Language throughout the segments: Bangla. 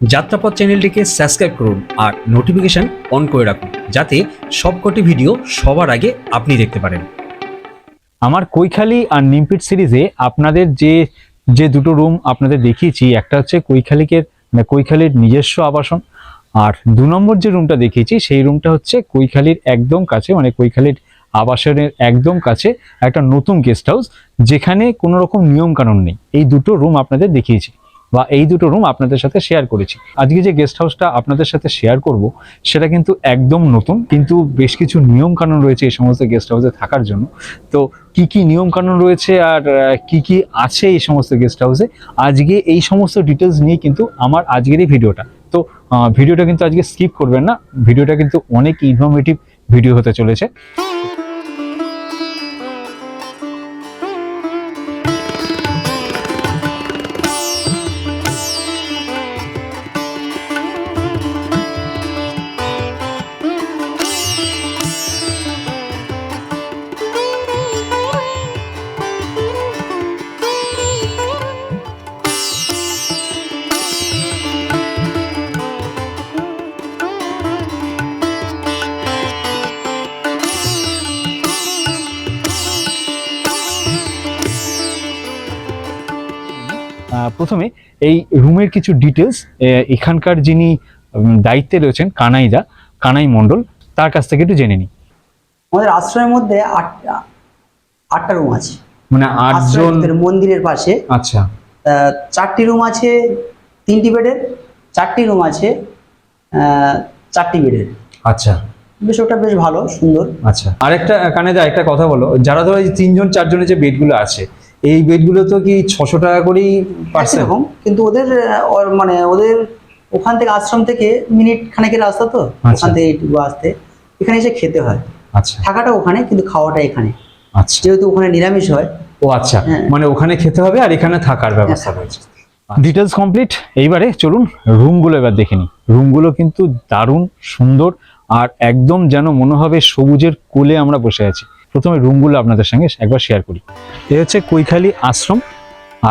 যাত্রাপথ চ্যানেলটিকে সাবস্ক্রাইব করুন আর নোটিফিকেশন অন করে রাখুন, যাতে সবকটি ভিডিও সবার আগে আপনি দেখতে পারেন। আমার কৈখালি আর নিমপিট সিরিজে আপনাদের যে যে দুটো রুম আপনাদের দেখিয়েছি, একটা হচ্ছে কৈখালিকের মানে কৈখালির নিজস্ব আবাসন, আর দু নম্বর যে রুমটা দেখিয়েছি, সেই রুমটা হচ্ছে কৈখালির একদম কাছে মানে কৈখালির আবাসনের একদম কাছে একটা নতুন গেস্ট হাউস যেখানে কোনো রকম নিয়ম কানুন নেই। এই দুটো রুম আপনাদের দেখিয়েছি। বা এই দুটো রুম আপনাদের সাথে শেয়ার করেছি। আজকে যে গেস্ট হাউসটা আপনাদের সাথে শেয়ার করব, সেটা কিন্তু একদম নতুন, কিন্তু বেশ কিছু নিয়ম কানুন রয়েছে এই সমস্ত গেস্ট হাউসে থাকার জন্য। তো কি কি নিয়ম কানুন রয়েছে আর কি কি আছে এই সমস্ত গেস্ট হাউসে আজকে এই সমস্ত ডিটেলস নিয়ে কিন্তু আমার আজকের এই ভিডিওটা। তো ভিডিওটা কিন্তু আজকে স্কিপ করবেন না, ভিডিওটা কিন্তু অনেক ইনফরমেটিভ ভিডিও হতে চলেছে। প্রথমে এই রুমের কিছু ডিটেলস এখানকার যিনি দায়িত্বে রয়েছেন কানাইদা কানাই মণ্ডল তার কাছ থেকে একটু জেনে নিই। আমাদের আশ্রমের মধ্যে আটটা আটটা রুম আছে। মানে আটজন মন্দিরের পাশে। আচ্ছা। চারটি রুম আছে তিনটি বেডের চারটি রুম আছে চারটি বেডের। আচ্ছা। বিষয়টা বেশ ভালো সুন্দর। আচ্ছা। আরেকটা কানে একটা কথা বলো। যারা ধরো এই তিনজন চারজনের যে বেডগুলো আছে এই বেডগুলো তো কি ছশো টাকা করেই এরকম কিন্তু ওদের মানে ওদের ওখান থেকে আশ্রম থেকে মিনিট খানেকের রাস্তা তো আচ্ছা। ওখান থেকে এইটুকু আসতে। এখানে এসে খেতে হয়। আচ্ছা। থাকাটা ওখানে কিন্তু খাওয়াটা এখানে। আচ্ছা। যেহেতু ওখানে নিরামিষ হয়। ও আচ্ছা হ্যাঁ। মানে ওখানে খেতে হবে আর এখানে থাকার ব্যবস্থা রয়েছে। ডিটেলস কমপ্লিট এইবারে চলুন রুমগুলো এবার দেখে নিই। রুমগুলো কিন্তু দারুণ সুন্দর আর একদম যেন মনে হবে সবুজের কোলে আমরা বসে আছি। প্রথমে রুমগুলো আপনাদের সঙ্গে একবার শেয়ার করি। এ হচ্ছে কৈখালি আশ্রম,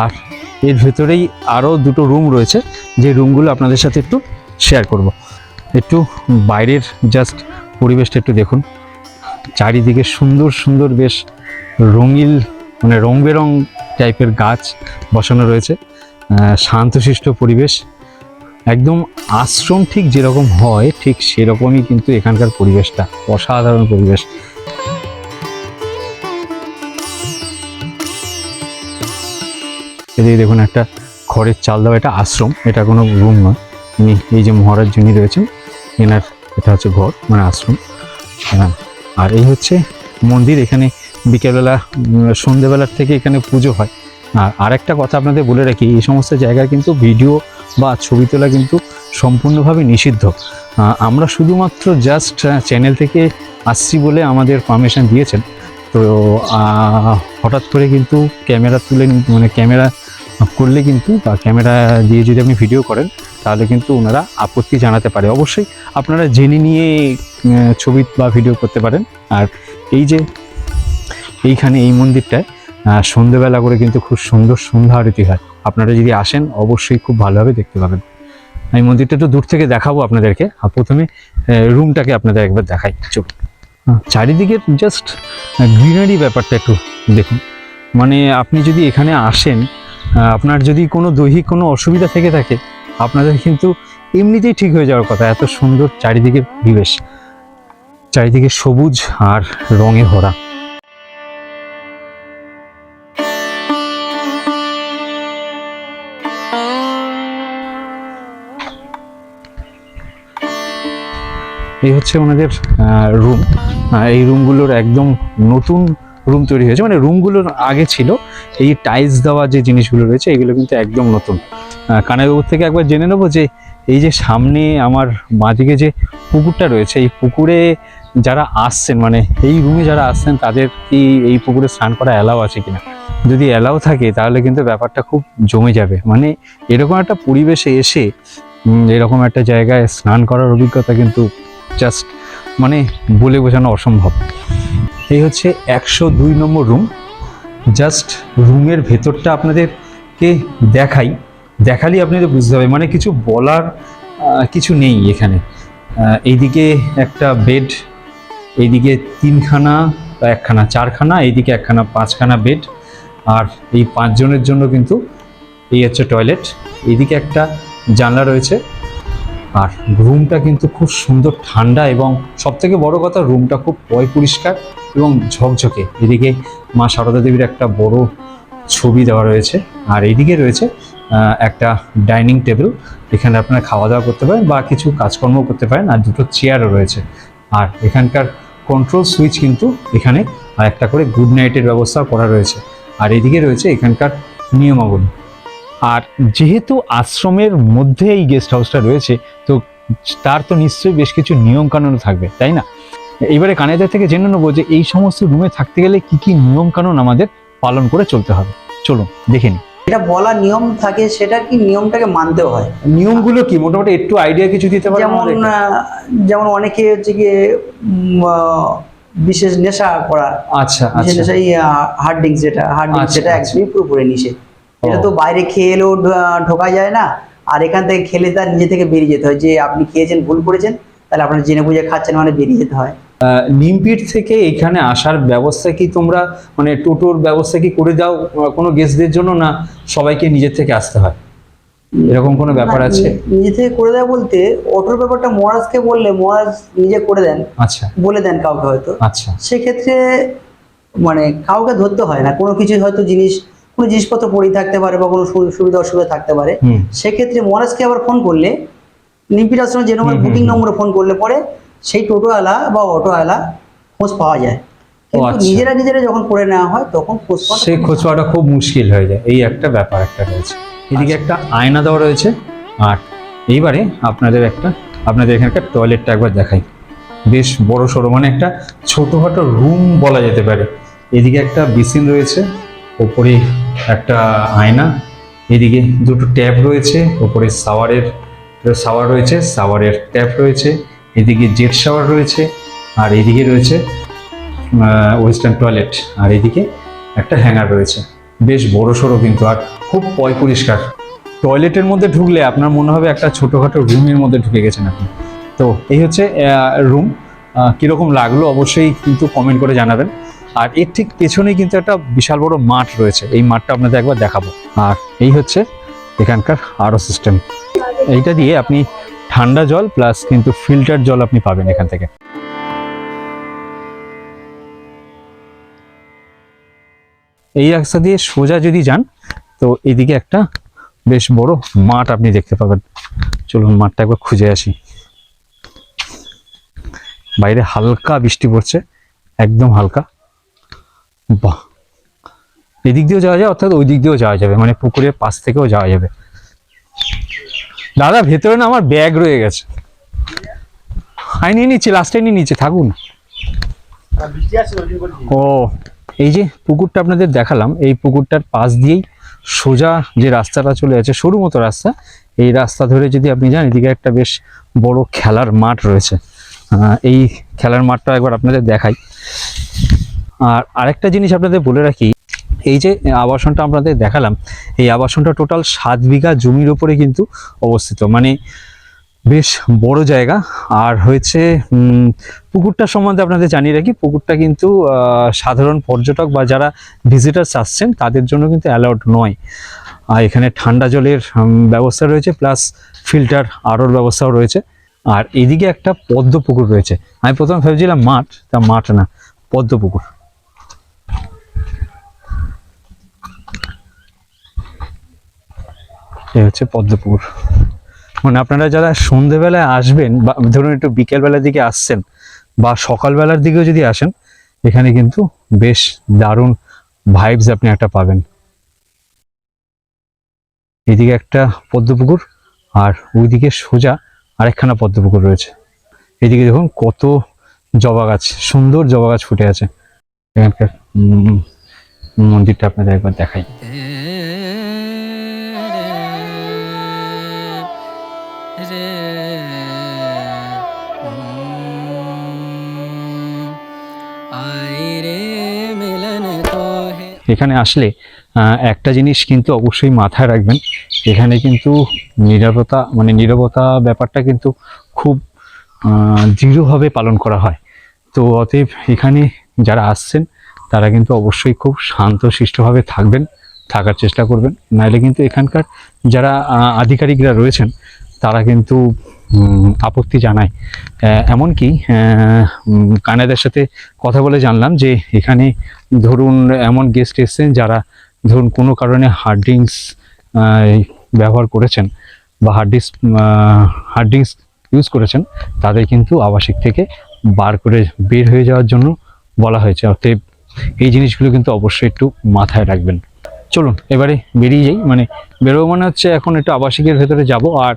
আর এর ভেতরেই আরও দুটো রুম রয়েছে, যে রুমগুলো আপনাদের সাথে একটু শেয়ার করব। একটু বাইরের জাস্ট পরিবেশটা একটু দেখুন। চারিদিকে সুন্দর সুন্দর বেশ রঙিল মানে রং বেরং টাইপের গাছ বসানো রয়েছে। শান্তশিষ্ট পরিবেশ। একদম আশ্রম ঠিক যেরকম হয়, ঠিক সেরকমই কিন্তু এখানকার পরিবেশটা, অসাধারণ পরিবেশ। এদিকে দেখুন একটা খড়ের চাল দেওয়া, এটা আশ্রম, এটা কোনো রুম নয়। ইনি এই যে মহারাজ যিনি রয়েছেন, এনার, এটা হচ্ছে ঘর মানে আশ্রম। হ্যাঁ আর এই হচ্ছে মন্দির, এখানে বিকেলবেলা সন্ধেবেলার থেকে এখানে পুজো হয়। আর আরেকটা কথা আপনাদের বলে রাখি, এই সমস্ত জায়গায় কিন্তু ভিডিও বা ছবি তোলা কিন্তু সম্পূর্ণভাবে নিষিদ্ধ। আমরা শুধুমাত্র জাস্ট চ্যানেল থেকে আসছি বলে আমাদের পারমিশন দিয়েছেন। তো হঠাৎ করে কিন্তু ক্যামেরা তুলে মানে ক্যামেরা করলে কিন্তু বা ক্যামেরা দিয়ে যদি আপনি ভিডিও করেন, তাহলে কিন্তু ওনারা আপত্তি জানাতে পারে। অবশ্যই আপনারা জেনে নিয়ে ছবি বা ভিডিও করতে পারেন। আর এই যে এইখানে এই মন্দিরটায় সন্ধেবেলা করে কিন্তু খুব সুন্দর সন্ধ্যা আরতি হয় আপনারা যদি আসেন, অবশ্যই খুব ভালোভাবে দেখতে পাবেন। আমি মন্দিরটা একটু দূর থেকে দেখাবো আপনাদেরকে। আর প্রথমে রুমটাকে আপনাদের একবার দেখাই। চলুন। আহ, চারিদিকে জাস্ট গ্রিনারি ব্যাপারটা একটু দেখুন। মানে আপনি যদি এখানে আসেন আপনার যদি কোনো দৈহিক কোনো অসুবিধা থেকে থাকে আপনাদের কিন্তু এমনিতেই ঠিক হয়ে যাওয়ার কথা এত সুন্দর চারিদিকে পরিবেশ চারিদিকে সবুজ আর রঙে ভরা। এই হচ্ছে ওনাদের রুম এই রুমগুলোর একদম নতুন রুম তৈরি হয়েছে। মানে রুমগুলোর আগে ছিল, এই টাইলস দেওয়া যে জিনিসগুলো রয়েছে, এগুলো কিন্তু একদম নতুন। কানাইবাবুর থেকে একবার জেনে নেব যে, এই যে সামনে আমার বাঁদিকে যে পুকুরটা রয়েছে, এই পুকুরে যারা আসছেন মানে এই রুমে যারা আসছেন, তাদের কি এই পুকুরে স্নান করা অ্যালাউ আছে কিনা? যদি অ্যালাউ থাকে, তাহলে কিন্তু ব্যাপারটা খুব জমে যাবে। মানে এরকম একটা পরিবেশে এসে এরকম একটা জায়গায় স্নান করার অভিজ্ঞতা কিন্তু জাস্ট মানে বলে বোঝানো অসম্ভব। এই হচ্ছে একশো দুই নম্বর রুম। জাস্ট রুমের ভেতরটা আপনাদেরকে দেখাই। দেখালেই আপনাদের বুঝতে হবে মানে কিছু বলার কিছু নেই এখানে। এইদিকে একটা বেড, এইদিকে তিনখানা বা একখানা, চারখানা, এইদিকে একখানা, পাঁচখানা বেড। আর এই পাঁচজনের জন্য কিন্তু এই হচ্ছে টয়লেট। এইদিকে একটা জানলা রয়েছে। আর রুমটা কিন্তু খুব সুন্দর ঠান্ডা এবং সব থেকে বড় কথা রুমটা খুব পয় পরিষ্কার এবং ঝকঝকে। এদিকে মা সারদা দেবীর একটা বড় ছবি দেওয়া রয়েছে আর এইদিকে রয়েছে একটা ডাইনিং টেবিল। এখানে আপনারা খাওয়া দাওয়া করতে পারেন বা কিছু কাজকর্ম করতে পারেন আর দুটো চেয়ারও রয়েছে। আর এখানকার কন্ট্রোল সুইচ কিন্তু এখানে আর একটা করে গুড নাইটের ব্যবস্থা করা রয়েছে। আর এদিকে রয়েছে এখানকার নিয়মাবলী। আর যেহেতু আশ্রমের মধ্যে এই গেস্ট হাউসটা রয়েছে তো তার তো নিশ্চয়ই বেশ কিছু নিয়ম কানুন থাকবে তাই না? এবারে কানেদের থেকে জেনে নেব যে এই সমস্ত রুমে থাকতে গেলে কি কি নিয়ম কানুন আমাদের পালন করে চলতে হবে। চলুন দেখে নিই। এটা বলা নিয়ম থাকে সেটা কি নিয়মটাকে মানতেও হয়? নিয়মগুলো কি? মোটামুটি একটু আইডিয়া কিছু দিতে পারেন যেমন? যেমন অনেকে হচ্ছে গিয়ে বিশেষ নেশা করা আচ্ছা বিশেষ আচ্ছা। নেশা এই হার্ড ড্রিঙ্কস যেটা হার্ড ড্রিঙ্কস আচ্ছা, সেটা আচ্ছা। একদমই পুরোপুরি নিষেধ। এটা তো বাইরে খেয়ে এলেও ঢোকা যায় না। আর এখান থেকে খেলে তার নিজে থেকে বেরিয়ে যেতে হয়। যে আপনি খেয়েছেন ভুল করেছেন তাহলে আপনার জেনে বুঝে খাচ্ছেন মানে বেরিয়ে যেতে হয়। নিমপিট থেকে এখানে আসার ব্যবস্থা কি তোমরা? মানে টোটোর ব্যবস্থা কি করে দাও কোনো গেস্টদের জন্য না সবাইকে নিজের থেকে আসতে হয়? এরকম কোনো ব্যাপার আছে? নিজে থেকে করে দেয় বলতে অটোর ব্যাপারটা মহারাজকে বললে মহারাজ নিজে করে দেন। আচ্ছা। বলে দেন কাউকে হয়তো। আচ্ছা। সেক্ষেত্রে মানে কাউকে ধরতে হয় না। কোনো কিছু হয়তো জিনিস কোনো জিনিসপত্র পড়েই থাকতে পারে বা কোনো সুবিধা অসুবিধা থাকতে পারে সেক্ষেত্রে মহারাজকে আবার ফোন করলে নিমপিট আশ্রমে যে নম্বর বুকিং নম্বরে ফোন করলে পরে সেই টোটোওয়ালা বা অটোওয়ালা খোঁজ পাওয়া যায়। কিন্তু আচ্ছা। নিজেরা নিজেরা যখন করে নেওয়া হয় তখন খোঁজ সেই খোঁজ পাওয়াটা খুব মুশকিল হয়ে যায়। এই একটা ব্যাপার একটা রয়েছে। এদিকে একটা আয়না দেওয়া রয়েছে আর এইবারে আপনাদের একটা আপনাদের এখানকার টয়লেটটা একবার দেখাই। বেশ বড় সড়ো মানে একটা ছোটোখাটো রুম বলা যেতে পারে। এদিকে একটা বেসিন রয়েছে ওপরে একটা আয়না, এদিকে দুটো ট্যাপ রয়েছে, ওপরে শাওয়ারের শাওয়ার রয়েছে শাওয়ারের ট্যাপ রয়েছে, এদিকে জেট শাওয়ার রয়েছে, আর এদিকে রয়েছে ওয়েস্টার্ন টয়লেট, আর এদিকে একটা হ্যাঙ্গার রয়েছে। বেশ বড় সড়ো কিন্তু, আর খুব পয় পরিষ্কার। টয়লেটের মধ্যে ঢুকলে আপনার মনে হবে একটা ছোটোখাটো রুমের মধ্যে ঢুকে গেছেন আপনি। তো এই হচ্ছে রুম কীরকম লাগল অবশ্যই কিন্তু কমেন্ট করে জানাবেন। আর এর ঠিক পেছনেই কিন্তু একটা বিশাল বড় মাঠ রয়েছে। এই মাঠটা আপনাদের একবার দেখাবো। আর এই হচ্ছে এখানকার আরও সিস্টেম এইটা দিয়ে আপনি ঠান্ডা জল প্লাস কিন্তু ফিল্টার জল আপনি পাবেন এখান থেকে। এই রাস্তা দিয়ে সোজা যদি যান, তো এদিকে একটা বেশ বড় মাঠ আপনি দেখতে পাবেন। চলুন মাঠটা একবার খুঁজে আসি। বাইরে হালকা বৃষ্টি পড়ছে, একদম হালকা। বাহ! এদিক দিয়েও যাওয়া যায়, অর্থাৎ ওই দিক দিয়েও যাওয়া যাবে মানে পুকুরের পাশ থেকেও যাওয়া যাবে। দাদা, ভেতরে না আমার ব্যাগ রয়ে গেছে। আমি নিয়ে নিচ্ছি লাস্টে নিয়ে নিচ্ছি, থাকুন। ও, এই যে পুকুরটা আপনাদের দেখালাম, এই পুকুরটার পাশ দিয়েই সোজা যে রাস্তাটা চলে যাচ্ছে, সরু মতো রাস্তা, এই রাস্তা ধরে যদি আপনি যান, এদিকে একটা বেশ বড় খেলার মাঠ রয়েছে। এই খেলার মাঠটা একবার আপনাদের দেখাই। আর আরেকটা জিনিস আপনাদের বলে রাখি, এই যে আবাসনটা আপনাদের দেখালাম, এই আবাসনটা টোটাল সাত বিঘা জমির ওপরে কিন্তু অবস্থিত। মানে বেশ বড় জায়গা। আর হয়েছে পুকুরটা সম্বন্ধে আপনাদের জানিয়ে রাখি, পুকুরটা কিন্তু সাধারণ পর্যটক বা যারা ভিজিটার্স আসছেন, তাদের জন্য কিন্তু অ্যালাউড নয়। আর এখানে ঠান্ডা জলের ব্যবস্থা রয়েছে প্লাস ফিল্টার আরোর ব্যবস্থাও রয়েছে। আর এদিকে একটা পদ্ম পুকুর রয়েছে। আমি প্রথমে ভেবেছিলাম মাঠ, তা মাঠ না, পদ্ম পুকুর। এই হচ্ছে পদ্মপুকুর মানে আপনারা যারা সন্ধেবেলায় আসবেন বা ধরুন একটু বিকেলবেলার দিকে আসছেন বা সকালবেলার দিকেও যদি আসেন, এখানে কিন্তু বেশ দারুণ ভাইবস আপনি একটা পাবেন। এদিকে একটা পদ্মপুকুর আর ওইদিকে সোজা আরেকখানা পদ্মপুকুর রয়েছে। এদিকে দেখুন কত জবা গাছ, সুন্দর জবা গাছ ফুটে আছে। এখানকার মন্দিরটা আপনাদের একবার দেখাই। আই এখানে আসলে একটা জিনিস কিন্তু অবশ্যই মাথায় রাখবেন, এখানে কিন্তু নিরাপত্তা মানে নিরাপত্তা ব্যাপারটা কিন্তু খুব দৃঢ়ভাবে পালন করা হয়। তো অতএব এখানে যারা আসছেন, তারা কিন্তু অবশ্যই খুব শান্ত শিষ্টভাবে থাকবেন, থাকার চেষ্টা করবেন। নাহলে কিন্তু এখানকার যারা আধিকারিকরা রয়েছেন তারা কিন্তু আপত্তি জানায়। এমনকি কানাডার সাথে কথা বলে জানলাম যে এখানে ধরুন এমন গেস্ট এসছেন যারা ধরুন কোনো কারণে হার্ড ড্রিঙ্কস ব্যবহার করেছেন বা hard disk hard drinks use করেছেন, তাদের কিন্তু আবাসিক থেকে বার করে বের হয়ে যাওয়ার জন্য বলা হয়েছে। অতএব এই জিনিসগুলো কিন্তু অবশ্যই একটু মাথায় রাখবেন। চলুন, এবারে বেরিয়ে যাই। মানে বেরোবো মানে হচ্ছে এখন একটু আবাসিকের ভেতরে যাব আর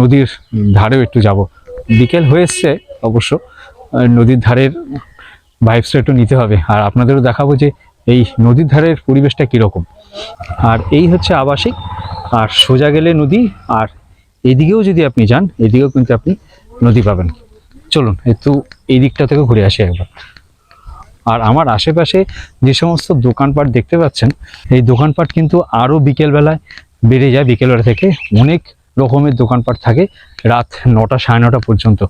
নদীর ধারেও একটু যাব। বিকেল হয়ে এসছে অবশ্য নদীর ধারের ভাইবসটা একটু নিতে হবে। আর আপনাদেরও দেখাবো যে এই নদীর ধারের পরিবেশটা কীরকম। আর এই হচ্ছে আবাসিক, আর সোজা গেলে নদী, আর এদিকেও যদি আপনি যান, এদিকেও কিন্তু আপনি নদী পাবেন। চলুন, একটু এই দিকটা থেকে ঘুরে আসি একবার। আর আমার আশেপাশে যে সমস্ত দোকানপাট দেখতে পাচ্ছেন, এই দোকানপাট কিন্তু আরও বিকেলবেলায় বেড়ে যায়। বিকেলবেলা থেকে অনেক রকমের দোকানপাট থাকে, রাত নটা সাড়ে নটা পর্যন্ত।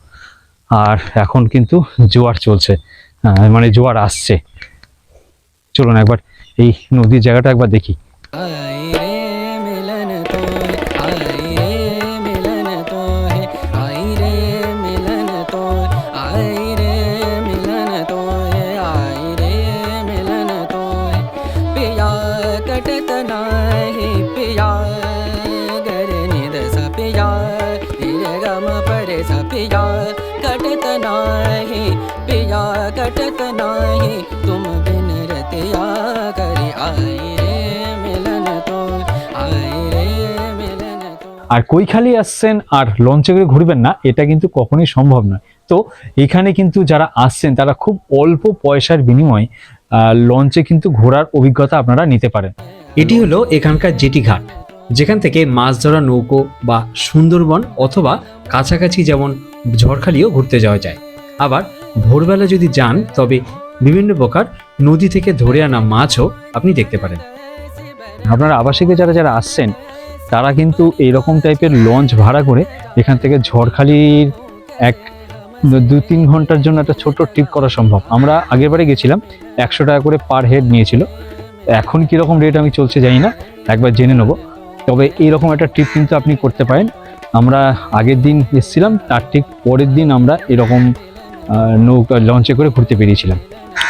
আর এখন কিন্তু জোয়ার চলছে মানে জোয়ার আসছে। চলুন একবার এই নদীর জায়গাটা একবার দেখি। स पिया कटत नाही पिया कटत नाही तुम बिन रतिया करे आई रे मिलन तो आई रे मिलन तो আর কৈখালি আসছেন আর লঞ্চে করে ঘুরবেন না এটা কিন্তু কখনোই সম্ভব নয় তো এখানে কিন্তু যারা আসছেন তারা খুব অল্প পয়সার বিনিময়ে আহ, লঞ্চে কিন্তু ঘোরার অভিজ্ঞতা আপনারা নিতে পারেন এটি হলো এখানকার জেটি ঘাট যেখান থেকে মাছ ধরা নৌকো বা সুন্দরবন অথবা কাছাকাছি যেমন ঝড়খালিও ঘুরতে যাওয়া যায়। আবার ভোরবেলা যদি যান, তবে বিভিন্ন প্রকার নদী থেকে ধরে আনা মাছও আপনি দেখতে পারেন। আপনারা আবাসিকে যারা যারা আসছেন, তারা কিন্তু এইরকম টাইপের লঞ্চ ভাড়া করে এখান থেকে ঝড়খালির এক দু তিন ঘণ্টার জন্য একটা ছোট ট্রিপ করা সম্ভব। আমরা আগেরবারে গেছিলাম, একশো টাকা করে পার হেড নিয়েছিল। এখন কীরকম রেট আমি চলছে জানি না, একবার জেনে নেব। তবে এইরকম একটা ট্রিপ কিন্তু আপনি করতে পারেন। আমরা আগের দিন এসেছিলাম, তার ঠিক পরের দিন আমরা এরকম নৌকা লঞ্চে করে ঘুরতে পেরিয়েছিলাম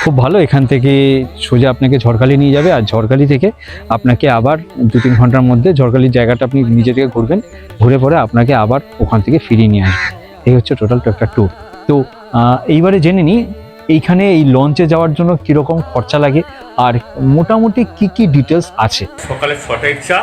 খুব ভালো, এখান থেকে সোজা আপনাকে ঝড়খালি নিয়ে যাবে, আর ঝড়খালি থেকে আপনাকে আবার দু তিন ঘণ্টার মধ্যে ঝড়খালির জায়গাটা আপনি নিজে থেকে ঘুরবেন, ঘুরে পরে আপনাকে আবার ওখান থেকে ফিরিয়ে নিয়ে আসবে। এই হচ্ছে টোটাল একটা ট্যুর তো এইবারে জেনে নিই, এইখানে এই লঞ্চে যাওয়ার জন্য কীরকম খরচা লাগে, আর মোটামুটি কি কি ডিটেলস আছে? সকালে ছটায় চা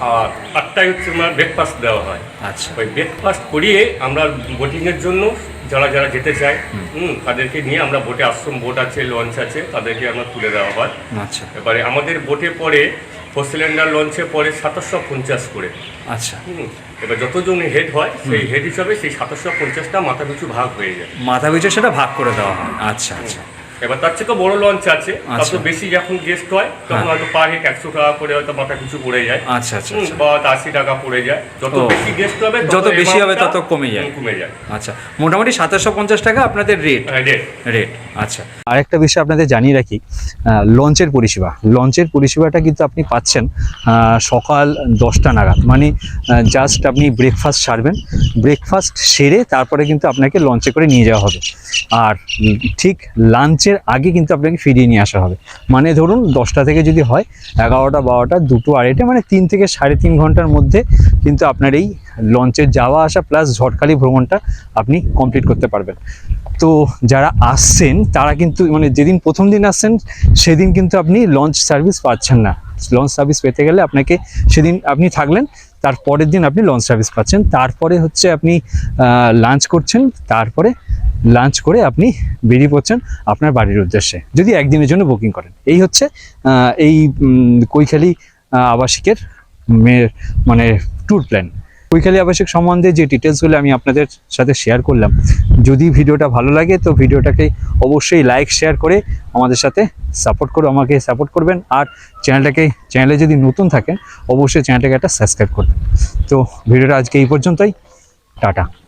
আর আটটায় হচ্ছে আমার ব্রেকফাস্ট দেওয়া হয়। আচ্ছা। ওই ব্রেকফাস্ট করিয়ে আমরা বোটিংয়ের জন্য যারা যারা যেতে চায় হুম। তাদেরকে নিয়ে আমরা বোটে আশ্রম বোট আছে লঞ্চ আছে তাদেরকে আমরা তুলে দেওয়া হয়। আচ্ছা। এবারে আমাদের বোটে পরে ফোর সিলিন্ডার লঞ্চে পরে সাতাশশো পঞ্চাশ করে। আচ্ছা। হুম এবার যতজন হেড হয় সেই হেড হিসাবে সেই সাতাশশো পঞ্চাশটা মাথা পিছু ভাগ হয়ে যায়। মাথা পিছু সেটা ভাগ করে দেওয়া হয়। আচ্ছা আচ্ছা। এবার তার থেকে বড় লঞ্চ আছে। তত আচ্ছা। বেশি যখন গেস্ট হয় তখন হ্যাঁ। হয়তো পার হেড একশো টাকা করে হয়তো মাথা পিছু পড়ে যায়। আচ্ছা আচ্ছা আচ্ছা। বা আশি টাকা পড়ে যায়। যত বেশি গেস্ট হবে যত বেশি হবে তত কমে যায়। কমে যায়। আচ্ছা মোটামুটি সাতাশশো পঞ্চাশ টাকা আপনাদের রেট রেট রেট আচ্ছা। আরেকটা বিষয় আপনাদের জানিয়ে রাখি লঞ্চের পরিষেবা। লঞ্চের পরিষেবাটা কিন্তু আপনি পাচ্ছেন আহ, সকাল দশটা নাগাদ। মানে জাস্ট আপনি ব্রেকফাস্ট সারবেন। ব্রেকফাস্ট সেরে তারপরে কিন্তু আপনাকে লঞ্চে করে নিয়ে যাওয়া হবে। আর ঠিক ঠিক লাঞ্চের আগে কিন্তু আপনাকে ফিরিয়ে নিয়ে আসা হবে। মানে ধরুন দশটা থেকে যদি হয়, এগারোটা, বারোটা, দুটো, আড়াইটে মানে তিন থেকে সাড়ে তিন ঘণ্টার মধ্যে কিন্তু আপনার এই লঞ্চের যাওয়া আসা প্লাস ঝড়খালি ভ্রমণটা আপনি কমপ্লিট করতে পারবেন। তো যারা আসছেন, তারা কিন্তু মানে যেদিন প্রথম দিন আসছেন, সেদিন কিন্তু আপনি লঞ্চ সার্ভিস পাচ্ছেন না। লঞ্চ সার্ভিস পেতে গেলে আপনাকে সেদিন আপনি থাকলেন তার পরের দিন আপনি লঞ্চ সার্ভিস পাচ্ছেন। তারপরে হচ্ছে আপনি লাঞ্চ করছেন, তারপরে লাঞ্চ করে আপনি বেরিয়ে পড়ছেন আপনার বাড়ির উদ্দেশ্যে। যদি একদিনের জন্য বুকিং করেন। এই হচ্ছে এই কৈখালি আবাসিকের মেয়ের মানে ট্যুর প্ল্যান কৈখালী আবাসিক সম্বন্ধে যে ডিটেলসগুলো আমি আপনাদের সাথে শেয়ার করলাম, যদি ভিডিওটা ভালো লাগে, তো ভিডিওটাকে অবশ্যই লাইক শেয়ার করে আমাদের সাথে সাপোর্ট করে, আমাকে সাপোর্ট করবেন। আর চ্যানেলটাকে চ্যানেলে যদি নতুন থাকেন, অবশ্যই চ্যানেলটাকে একটা সাবস্ক্রাইব করবেন। তো, ভিডিওটা আজকে এই পর্যন্তই। টাটা।